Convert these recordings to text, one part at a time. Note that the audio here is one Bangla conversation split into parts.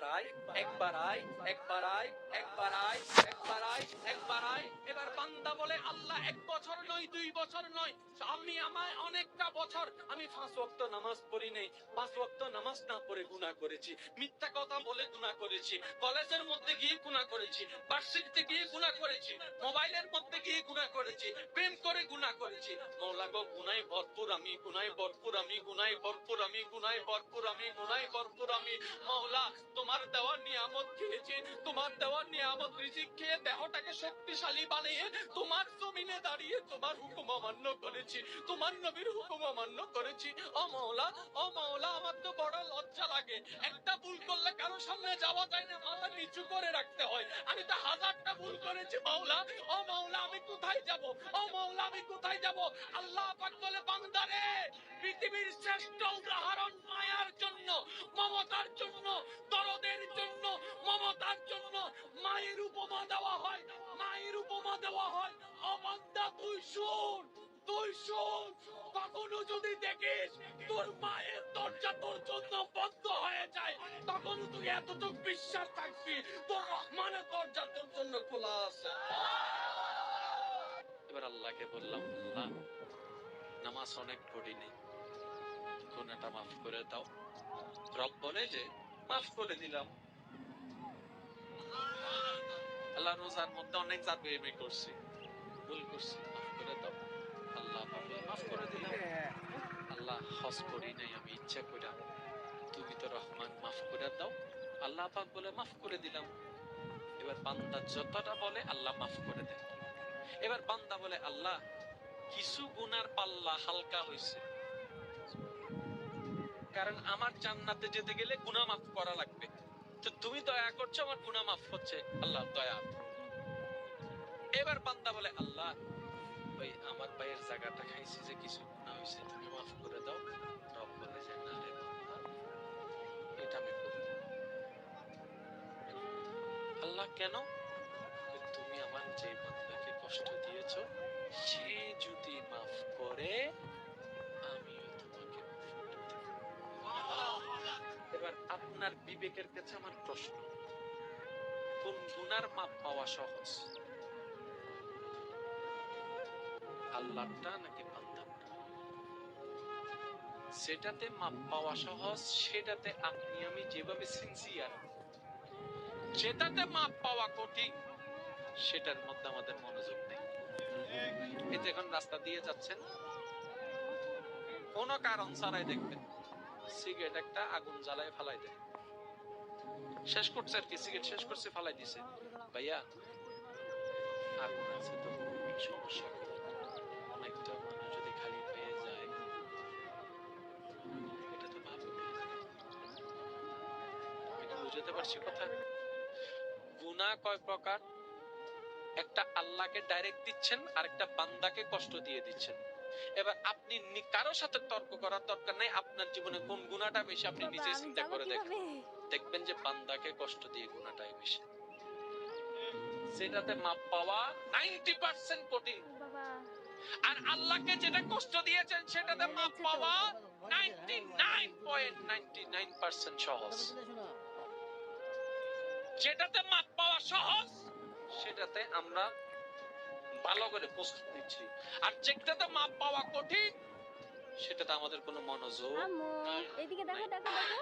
একবার আয় একবার আয় একবার আয় একবার আয় একবার আয়, একবার এবার বান্দা বলে, আল্লাহ এক বছর নয়, দুই বছর নয়। আমি আমায় অনেকটা বছর, আমি পাঁচ ওয়াক্ত নামাজ পড়ি নেই। পাঁচ ওয়াক্ত নামাজ না পড়ে গুনাহ করেছি। মিথ্যা কথা বলে গুনাহ করেছি। কলেজের মধ্যে গিয়ে গুনাহ করেছি। ভার্সিটিতে গিয়ে গুনাহ করেছি। মোবাইলের মধ্যে গিয়ে গুনাহ করেছি। প্রেম করে গুনাহ করেছি। গো, গুনায় ভরপুর আমি, গুনায় ভরপুর আমি, গুনায় ভরপুর আমি, গুনায় ভরপুর আমি, গুনায় ভরপুর আমি। মৌলা, তোমার দেওয়া নিয়ামত খেয়েছি তোমার দেওয়া নিয়ামত রিজিক খেয়ে দেহটাকে শক্তিশালী বানিয়ে তোমার জমিনে দাঁড়িয়ে তোমার হুকুম অমান্য করেছি। তোমার নবীর হুকুম অমান্য করেছি। ও মৌলা আমার তো বড় লজ্জা লাগে। একটা ভুল করলে কারও সামনে যাওয়া যায় না, মাথা নিচু করে রাখতে হয়। আমি তো হাজারটা ভুল করেছি, মাওলা। ও মাওলা, আমি কোথায় যাব? ও মাওলা, আমি কোথায় যাব? আল্লাহ পাক বলে, বান্দারে! পৃথিবীর শ্রেষ্ঠ উদাহরণ মায়ার জন্য, মমতার জন্য, দরদের জন্য, মমতার জন্য মায়ের উপমা দেওয়া হয়, মায়ের উপমা দেওয়া হয়। ও তুই শুন, তুই শোন, কখনো যদি দেখিস তোর মায়ের দরজা তোর জন্য বন্ধ হয়ে যায় তখন তুই এতটুক বিশ্বাস থাকবি তোর রহমানের দরজা তোর জন্য খোলা আছে। এবার আল্লাহকে বললাম, আল্লাহ, নামাজ অনেক পড়ি গুনাহটা মাফ করে দাও। রব বলে যে, মাফ করে দিলাম। আল্লাহ রোজার মধ্যে অনেক জাত বেমি করছি। ভুল করছি, মাফ করে দাও। আল্লাহ মাফ করে দিলাম। আল্লাহ হজ করি নাই, আমি ইচ্ছা কইরা। তুমি তো রহমান, মাফ করে দাও। আল্লাহ পাক বলে, মাফ করে দিলাম। এবার বান্দা যতটা বলে, আল্লাহ মাফ করে দেয়। এবার বান্দা বলে, আল্লাহ, কিছু গুনার পাল্লা হালকা হয়েছে কারণ আমার জান্নাতে যেতে গেলে গুনাহ মাফ করা লাগবে। তো তুমি দয়া করছ, আমার গুনাহ মাফ হচ্ছে। আল্লাহ দয়া। এবার বান্দা বলে, আল্লাহ, ওই আমার ভাইয়ের জায়গাটা খাইছি যে কিছু গুনাহ হয়েছে তুমি মাফ করে দাও। রব বলে যে, না রে এটা আমি করব না। আল্লাহ, কেন? তুমি আমার যে বান্দাকে কষ্ট দিয়েছ, সে যদি মাফ করে এবার আপনার বিবেকের কাছে আমার প্রশ্ন। কোন গুনার মাপ পাওয়া সহজ? আল্লাহটা নাকি সেটাতে মাপ পাওয়া সহজ, সেটাতে আপনি, আমি যেভাবে সিনসিয়ার যেটাতে মাপ পাওয়া কঠিন, সেটার মধ্যে আমাদের মনোযোগ নেই। যে এখন রাস্তা দিয়ে যাচ্ছেন, কোনো কারণ ছাড়াই দেখবেন। সিগারেট একটা আগুন জ্বালায় ফালাই দেয়। শেষ করছে আর কি, সিগারেট শেষ করছে, ফালাই দিছে। ভাইয়া, আগুন আছে তো সমস্যা? অনেকটা মানুষ যদি খালি পেয়ে যায়, এটা তো ভালো আমি পারছি কথা? গুনাহ কয় প্রকার? একটা আল্লাহকে ডাইরেক্ট দিচ্ছেন আর একটা বান্দাকে কষ্ট দিয়ে দিচ্ছেন। এবার আপনি কারোর সাথে তর্ক করার দরকার নাই। আপনার জীবনে কোন গুণাটা বেশি আপনি বাবা, নিজে চিন্তা করে দেখেন। দেখবেন যে বান্দাকে কষ্ট দিয়ে গুণাটাই বেশি। সেটাতে মাপ পাওয়া নাইনটি পার্সেন্ট কঠিন। আর আল্লাহকে যেটা কষ্ট দিয়েছেন সেটাতে মাপ পাওয়া ninety nine point ninety nine percent সহজ। যেটাতে মাপ পাওয়া সহজ সেটাতে আমরা ভালো করে প্রস্তুত নিচ্ছি। আর যেটাতে মাপ পাওয়া কঠিন সেটাতে আমাদের কোনো মনোযোগ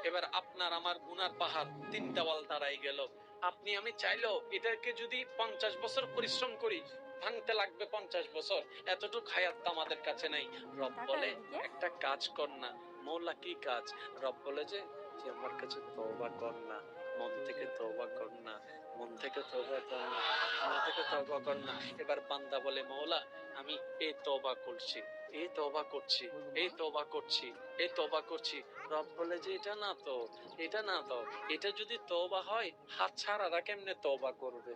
এবার আপনার আমার গুনার পাহাড় তিন দেওয়াল দাঁড়াই গেল। আপনি আমি চাইলেও এটাকে যদি পঞ্চাশ বছর পরিশ্রম করি ভাঙতে লাগবে পঞ্চাশ বছর। এতটুক হায়াত আমাদের কাছে নাই। রব বলে একটা কাজ কর না। মৌলা কি কাজ? রব বলে যে যে আমার কাছে তওবা কর না মন থেকে তওবা কর না। মন থেকে তওবা কর না মন থেকে তওবা কর না। এবার বান্দা বলে মৌলা আমি এই তওবা করছি, এই তওবা করছি, এই তওবা করছি, এই তওবা করছি। রব বলে যে, এটা না তো, এটা না তো, এটা যদি তওবা হয়, হাত ছাড়ারা কেমনে তওবা করবে?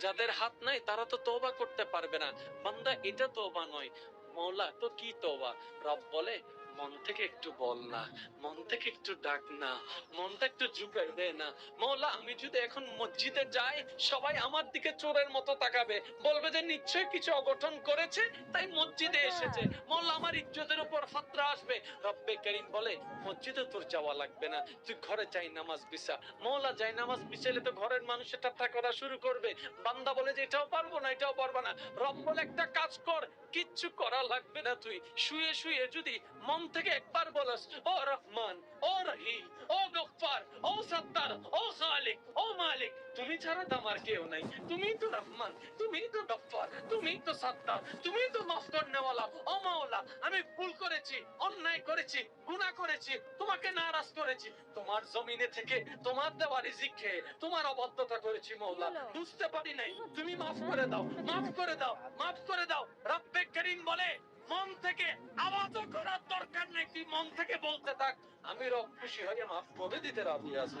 যাদের হাত নাই, তারা তো তওবা করতে পারবে না। বান্দা, এটা তওবা নয়। মৌলা তো কি তওবা? রব বলে মন থেকে একটু বল না মন থেকে একটু ডাক না মনটা একটু ঝুঁকে দে না। মৌলা আমি যদি এখন মসজিদে যাই সবাই আমার দিকে চোরের মতো তাকাবে। বলবে যে নিশ্চয়ই কিছু অঘটন করেছে তাই মসজিদে এসেছে। মৌলা আমার ইজ্জতের উপর ফাতরা আসবে। রব্বে করিম বলে মসজিদে তোর যাওয়া লাগবে না তুই ঘরে যাই নামাজ বিছা। মৌলা যাই নামাজ বিছাইলে তো ঘরের মানুষের ঠাট্টা করা শুরু করবে। বান্দা বলে যে এটাও পারব না এটাও পারব না। রব বলে একটা কাজ কর কিচ্ছু করা লাগবে না তুই। শুয়ে শুয়ে যদি মন থেকে একবার বলস ও রহমান ও রহিম ও গফফার ও সত্তার ও খালিক ও মালিক তুমি ছাড়া তো আমার কেউ নাই। তুমি তো রহমান তুমি তো গফফার তুমি তো সত্তার তুমি তো মাফ করনেওয়ালা ও মাওলা আমি ভুল করেছি অন্যায় করেছি গুনাহ করেছি তোমাকে নারাজ করেছি। তোমার জমিনে থেকে তোমার দেওয়া রিজিক খেয়ে তোমার অবদ্ধতা করেছি মৌলা বুঝতে পারি নাই। তুমি মাফ করে দাও মাফ করে দাও মাফ করে দাও। রব্বে করিম বলে মন থেকে আওয়াজও করার দরকার নেই। তুই মন থেকে বলতে থাক। আমি রব খুশি হয়ে মাফ করে দিতে রাজি আছি।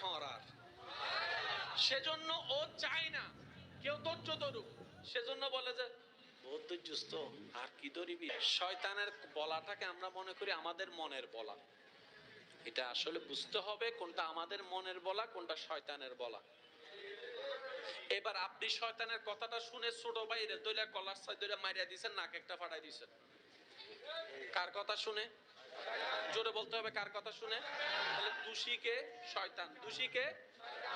ঠরার সেজন্য ও চায় না কেউ ধৈর্য ধরুক। সেজন্য বলে যে বহুত আর কি ধরিবি? শয়তানের বলাটাকে আমরা মনে করি আমাদের মনের বলা। এটা আসলে বুঝতে হবে কোনটা আমাদের মনের বলা কোনটা শয়তানের বলা। এবার আপনি শয়তানের কথাটা শুনে ছোট বাইরে দইলা কলার সাইড দইলা মারিয়া দিছেন নাক একটা ফাটাই দিছেন। কার কথা শুনে? জোরে বলতে হবে কার কথা শুনে? তাহলে দোষীকে শয়তান দোষীকে?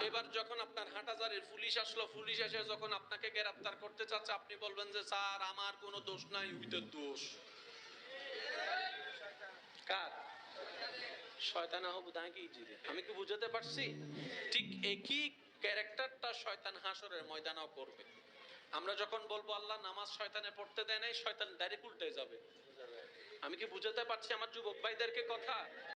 এবার যখন আপনার হাটাজারের পুলিশ আসলো পুলিশ এসে যখন আপনাকে গ্রেফতার করতে চাচ্ছে আপনি বলবেন যে স্যার আমার কোনো দোষ নাই। উইদের দোষ। কার? শয়তান হব দাঁকি জিরে। আমি কি বুঝাতে পারছি? ঠিক একই ক্যারেক্টারটা শয়তান হাসরের ময়দানেও করবে। আমরা যখন বলব আল্লাহ নামাজ শয়তানে পড়তে দেয় নাই শয়তান ডাইরেক্ট উল্টে যাবে। আমি কি বুঝাতে পারছি আমার যুবক ভাইদেরকে কথা?